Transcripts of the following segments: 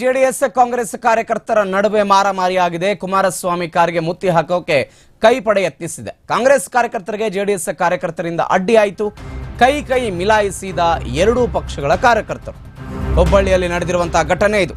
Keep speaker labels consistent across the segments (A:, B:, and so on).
A: JDS Congress ಕಾರ್ಯಕರ್ತರ ನಡುವೆ ಮಾರಾಮಾರಿಯಾಗಿದೆ. ಕುಮಾರಸ್ವಾಮಿ ಕಾರಿಗೆ ಮುತ್ತಿ ಹಾಕೋಕೆ ಕೈ ಪಡೆ ಯತ್ನಿಸಿದೆ. ಕಾಂಗ್ರೆಸ್ ಕಾರ್ಯಕರ್ತರಿಗೆ ಜೆಡಿಎಸ್ ಕಾರ್ಯಕರ್ತರಿಂದ ಅಡ್ಡಿಯಾಯಿತು ಕೈ ಕೈ ಮಿಲಾಯಿಸಿದ ಎರಡೂ ಪಕ್ಷಗಳ ಕಾರ್ಯಕರ್ತರು. ಹುಬ್ಬಳ್ಳಿಯಲ್ಲಿ ನಡೆದಿರುವಂತಹ ಘಟನೆ ಇದು.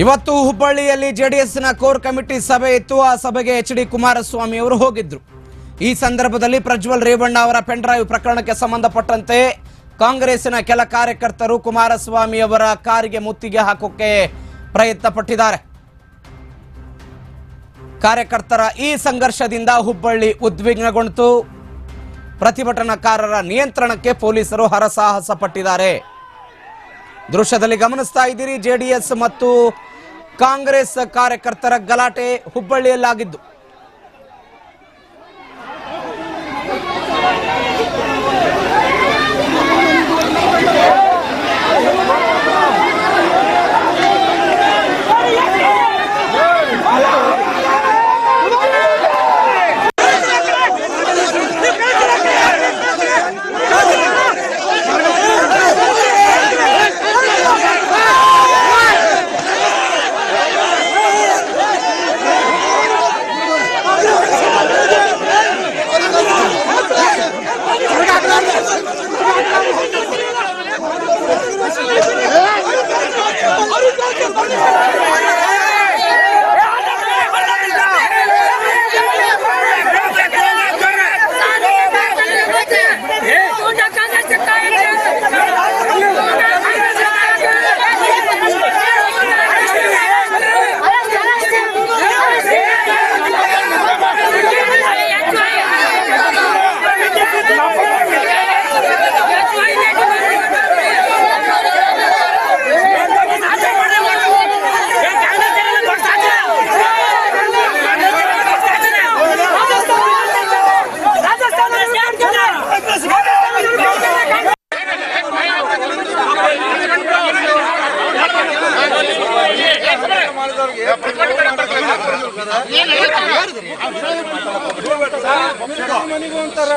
A: ಇವತ್ತು ಹುಬ್ಬಳ್ಳಿಯಲ್ಲಿ ಜೆಡಿಎಸ್ನ ಕೋರ್ ಕಮಿಟಿ ಸಭೆ ಇತ್ತು. ಆ ಸಭೆಗೆ ಎಚ್ ಡಿ ಕುಮಾರಸ್ವಾಮಿ ಅವರು ಹೋಗಿದ್ರು. ಈ ಸಂದರ್ಭದಲ್ಲಿ ಪ್ರಜ್ವಲ್ ರೇವಣ್ಣ ಅವರ ಪೆನ್ಡ್ರೈವ್ ಪ್ರಕರಣಕ್ಕೆ ಸಂಬಂಧಪಟ್ಟಂತೆ ಕಾಂಗ್ರೆಸ್ನ ಕೆಲ ಕಾರ್ಯಕರ್ತರು ಕುಮಾರಸ್ವಾಮಿ ಅವರ ಕಾರಿಗೆ ಮುತ್ತಿಗೆ ಹಾಕೋಕೆ ಪ್ರಯತ್ನ ಪಟ್ಟಿದ್ದಾರೆ ಕಾರ್ಯಕರ್ತರ ಈ ಸಂಘರ್ಷದಿಂದ ಹುಬ್ಬಳ್ಳಿ ಉದ್ವಿಗ್ನಗೊಂಡಿತು. ಪ್ರತಿಭಟನಾಕಾರರ ನಿಯಂತ್ರಣಕ್ಕೆ ಪೊಲೀಸರು ಹರಸಾಹಸ ಪಟ್ಟಿದ್ದಾರೆ ದೃಶ್ಯದಲ್ಲಿ ಗಮನಿಸ್ತಾ ಇದ್ದೀರಿ, ಜೆಡಿಎಸ್ ಮತ್ತು ಕಾಂಗ್ರೆಸ್ ಕಾರ್ಯಕರ್ತರ ಗಲಾಟೆ ಹುಬ್ಬಳ್ಳಿಯಲ್ಲಾಗಿದ್ದು. ಅಂತಾರ